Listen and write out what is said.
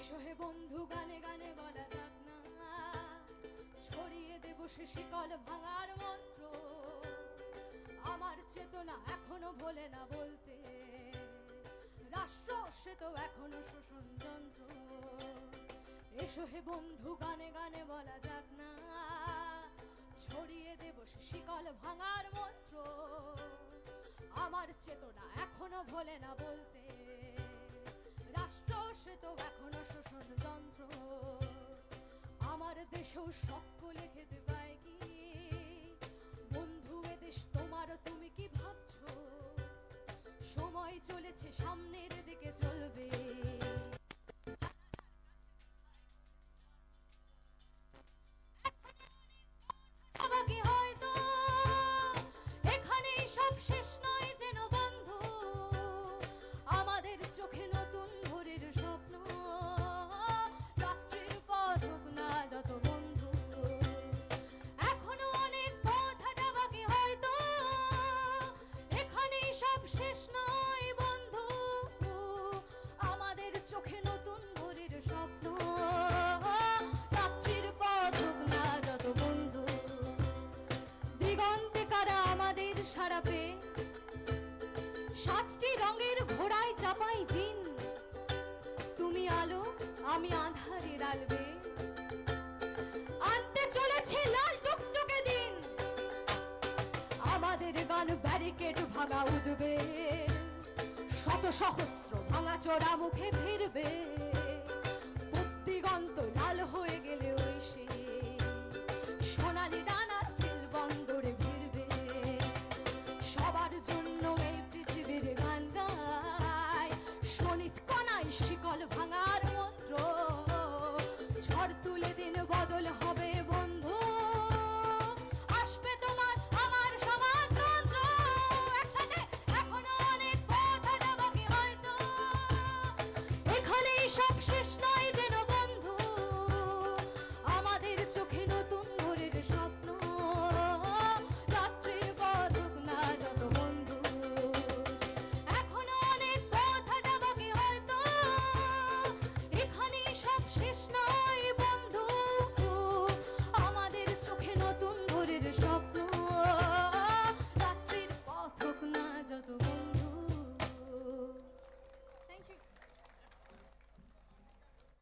এসো হে বন্ধু, গানে গানে বলা যাক না। ছড়িয়ে দেব সে শিকল ভাঙার মন্ত্র। আমার চেতনা এখনও ভোলে না বলতে। রাষ্ট্র সে তো এখনও শোষণ যন্ত্র। এসো হে বন্ধু, গানে গানে বলা যাক না। ছড়িয়ে দেব সে শিকল ভাঙার মন্ত্র। আমার চেতনা এখনও ভোলে না বলতে। রাষ্ট্র তো এখনও শোষণ যন্ত্র। আমার দেশেও সকলে খেতে পায় কি? বন্ধু, এ দেশ তোমারও তুমি কি ভাবছ? সময় চলেছে সামনের সারা পেয়ে সাতটি রঙের ঘোড়ায় চাপাই জিন। তুমি আলো, আমি আধারে আলবে। আনতে চলেছে লাল টুকটুকে দিন। আমাদের গান ব্যারিকেড ভাঙা উঠবে। শত সহস্র ভাঙা চোরা মুখে ফিরবে। বুদ্ধিগন্ত লাল হয়ে গেলে ওই সে সোনালি ভাঙার মন্ত্র।